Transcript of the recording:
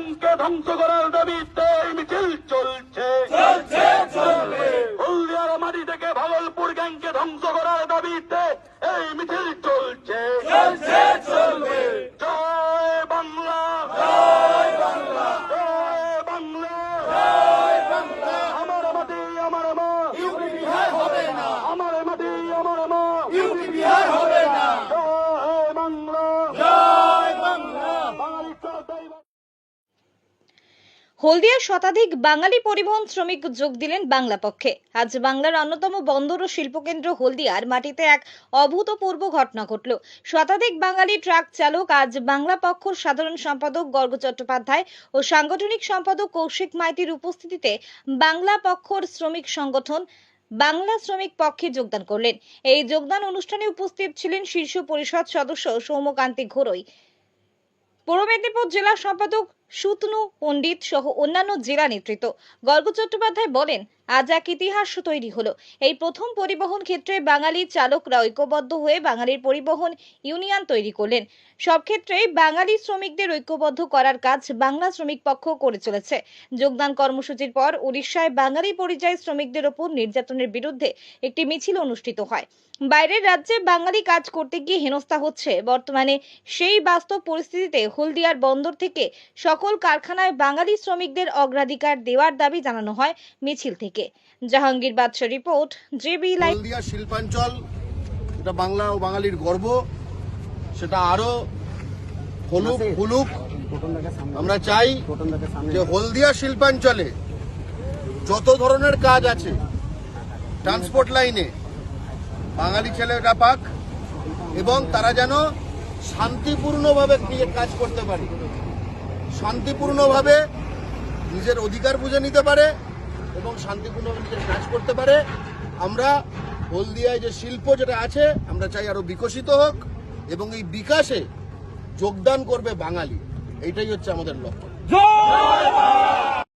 গ্যাংকে ধ্বংস করার দাবিতে মিছিল চলছে হলদিয়ার মাটি থেকে ভাগলপুর গ্যাংকে ধ্বংস করার দাবিতে এই মিছিল চলছে জয় বাংলা জয় বাংলা জয় বাংলা আমার মাটি আমার মা হবে না আমার মাটি আমার মা হবে না জয় বাংলা জয় বাংলা বাঙালি শ্রদ্ধাই হলদিয়ার শতাধিক বাঙালি পরিবহন শ্রমিক যোগ দিলেন বাংলা পক্ষে। আজ বাংলার অন্যতম বন্দর ও শিল্পকেন্দ্র হলদিয়ার মাটিতে এক অভূতপূর্ব ঘটনা ঘটল। শতাধিক বাঙালি ট্রাক চালক আজ বাংলা পক্ষর সাধারণ সম্পাদক গর্গ চট্টোপাধ্যায় ও সাংগঠনিক সম্পাদক কৌশিক মাইতির উপস্থিতিতে বাংলা পক্ষর শ্রমিক সংগঠন বাংলা শ্রমিক পক্ষে যোগদান করলেন। এই যোগদান অনুষ্ঠানে উপস্থিত ছিলেন শীর্ষ পরিষদ সদস্য সৌম্যকান্তি ঘোরই। পূর্ব মেদিনীপুর জেলা সম্পাদক সুতনু পণ্ডিত সহ অন্যান্য জেলা নেতৃত্ব। গর্গ চট্টোপাধ্যায় বলেন আজ এক ইতিহাস তৈরি হলো। এই প্রথম পরিবহন ক্ষেত্রে বাঙালির চালকরা ঐক্যবদ্ধ হয়ে বাঙালির পরিবহন ইউনিয়ন তৈরি করলেন। সব ক্ষেত্রেই বাঙালি শ্রমিকদের ঐক্যবদ্ধ করার কাজ বাংলা শ্রমিক পক্ষ করে চলেছে। যোগদান কর্মসূচির পর উড়িষ্যায় বাঙালি পরিযায়ী শ্রমিকদের ওপর নির্যাতনের বিরুদ্ধে একটি মিছিল অনুষ্ঠিত হয়। বাইরের রাজ্যে বাঙালি কাজ করতে গিয়ে হেনস্থা হচ্ছে। বর্তমানে সেই বাস্তব পরিস্থিতিতে হলদিয়ার বন্দর থেকে সকল কারখানায় বাঙালি শ্রমিকদের অগ্রাধিকার দেওয়ার দাবি জানানো হয় মিছিল থেকে। Jahangir Badsha report JB live. Haldia শিল্পাঞ্চল এটা বাংলা ও বাঙালির গর্ব সেটা আরও হলুক ফুলুক আমরা চাই যে হলদিয়া শিল্পাঞ্চলে যত ধরনের কাজ আছে ট্রান্সপোর্ট লাইনে বাঙালি ছেলেরা পাক এবং তারা যেন শান্তিপূর্ণভাবে নিয়ে কাজ করতে পারে। শান্তিপূর্ণভাবে নিজের অধিকার বুঝে নিতে পারে এবং শান্তিপূর্ণভাবে নিজের কাজ করতে পারে। আমরা হলদিয়ায় যে শিল্প যেটা আছে, আমরা চাই আরও বিকশিত হোক এবং এই বিকাশে যোগদান করবে বাঙালি। এইটাই হচ্ছে আমাদের লক্ষ্য।